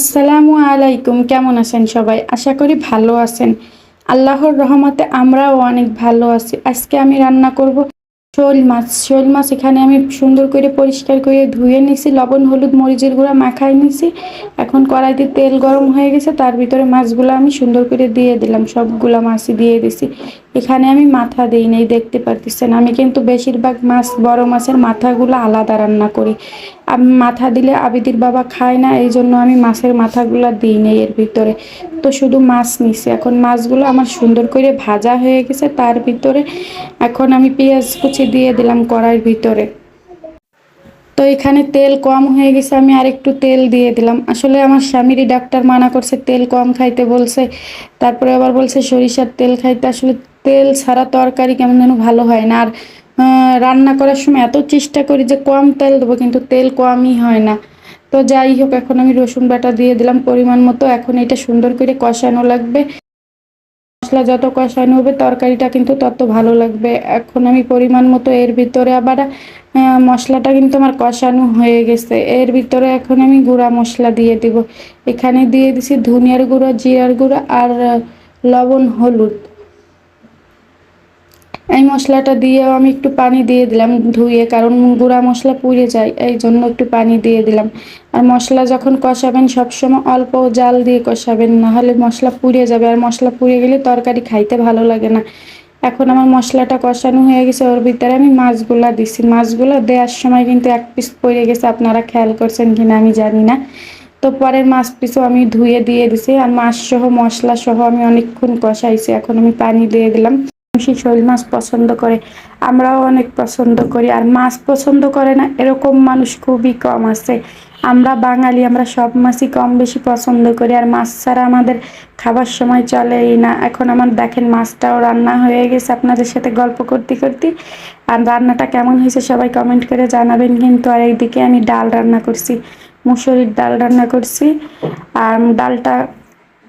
আসসালামু আলাইকুম, কেমন আছেন সবাই? আশা করি ভালো আছেন। আল্লাহর রহমতে আমরাও অনেক ভালো আছি। আজকে আমি রান্না করব শোল মাছ। শোল মাছ এখানে আমি সুন্দর করে পরিষ্কার করে ধুয়ে নিছি। লবণ, হলুদ, মরিচের গুঁড়া মাখাই নিছি। এখন কড়াইতে তেল গরম হয়ে গেছে। তার ভিতরে মাছগুলো আমি সুন্দর করে দিয়ে দিলাম। সবগুলা মাছই দিয়ে দিছি। এখানে আমি মাথা দিই নাই, দেখতে পারতেছেন। আমি কিন্তু বেশিরভাগ মাছ, বড় মাছের মাথাগুলো আলাদা রান্না করি। আমি, মাথা দিলে আবিদির বাবা খায় না, এই জন্য আমি মাছের মাথাগুলো দিই নেই এর ভিতরে। তো শুধু মাছ নিছি। এখন মাছগুলো আমার সুন্দর করে ভাজা হয়ে গেছে, তার ভিতরে এখন আমি পেঁয়াজ কুচি দিয়ে দিলাম কড়াইয়ের ভিতরে। তো এখানে তেল কম হয়ে গেছে, আমি আর একটু তেল দিয়ে দিলাম। আসলে আমার স্বামীরই ডাক্তার মানা করছে, তেল কম খাইতে বলছে। তারপরে আবার বলছে, সরিষার তেল খাইতে আসলে তেল ছাড়া তরকারি কেমন যেন ভালো হয় না। আর রান্না করার সময় এত চেষ্টা করি যে কম তেল দেবো, কিন্তু তেল কমই হয় না। তো যাই হোক, এখন আমি রসুন বাটা দিয়ে দিলাম পরিমাণ মতো। এখন এটা সুন্দর করে কষানো লাগবে। মশলা যত কষানো হবে, তরকারিটা কিন্তু তত ভালো লাগবে। এখন আমি পরিমাণ মতো এর ভিতরে আবার মশলাটা কিন্তু আমার কষানো হয়ে গেছে। এর ভিতরে এখন আমি গুঁড়া মশলা দিয়ে দিব। এখানে দিয়ে দিছি ধনিয়ার গুঁড়ো, জিরার গুঁড়ো আর লবণ, হলুদ। এই মশলাটা দিয়েও আমি একটু পানি দিয়ে দিলাম ধুয়ে, কারণ গুঁড়া মশলা পুড়ে যায়, এই জন্য একটু পানি দিয়ে দিলাম। আর মশলা যখন কষাবেন সবসময় অল্প জাল দিয়ে কষাবেন, না হলে মশলা পুড়ে যাবে। আর মশলা পুড়ে গেলে তরকারি খাইতে ভালো লাগে না। এখন আমার মশলাটা কষানো হয়ে গেছে, ওর ভিতরে আমি মাছগুলা দিছি। মাছগুলো দেওয়ার সময় কিন্তু এক পিস পড়ে গেছে, আপনারা খেয়াল করছেন কিনা আমি জানি না। তো পরের মাছ পিসও আমি ধুয়ে দিয়ে দিছি, আর মাছ সহ মশলা সহ আমি অনেকক্ষণ কষাইছি। এখন আমি পানি দিয়ে দিলাম। বেশি শোল মাছ পছন্দ করে, আমরাও অনেক পছন্দ করি। আর মাছ পছন্দ করে না, এরকম মানুষ খুবই কম আছে। আমরা বাঙালি, আমরা সব মাছই কম বেশি পছন্দ করি। আর মাছ ছাড়া আমাদের খাবার সময় চলেই না। এখন আমার দেখেন মাছটাও রান্না হয়ে গেছে আপনাদের সাথে গল্প করতে করতে। আর রান্নাটা কেমন হয়েছে সবাই কমেন্ট করে জানাবেন। কিন্তু আর এইদিকে আমি ডাল রান্না করছি, মুসুরির ডাল রান্না করছি। আর ডালটা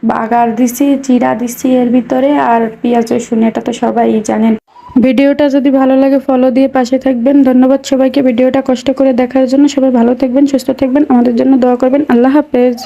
বাগার দিছি জিরা দিছি এর ভিতরে আর পেঁয়াজ রসুন, এটা তো সবাই জানেন। ভিডিওটা যদি ভালো লাগে ফলো দিয়ে পাশে থাকবেন। ধন্যবাদ সবাইকে। ভিডিওটা কষ্ট করে দেখার জন্য সবাই ভালো থাকবেন, সুস্থ থাকবেন। আমাদের জন্য দোয়া করবেন। আল্লাহ হাফেজ।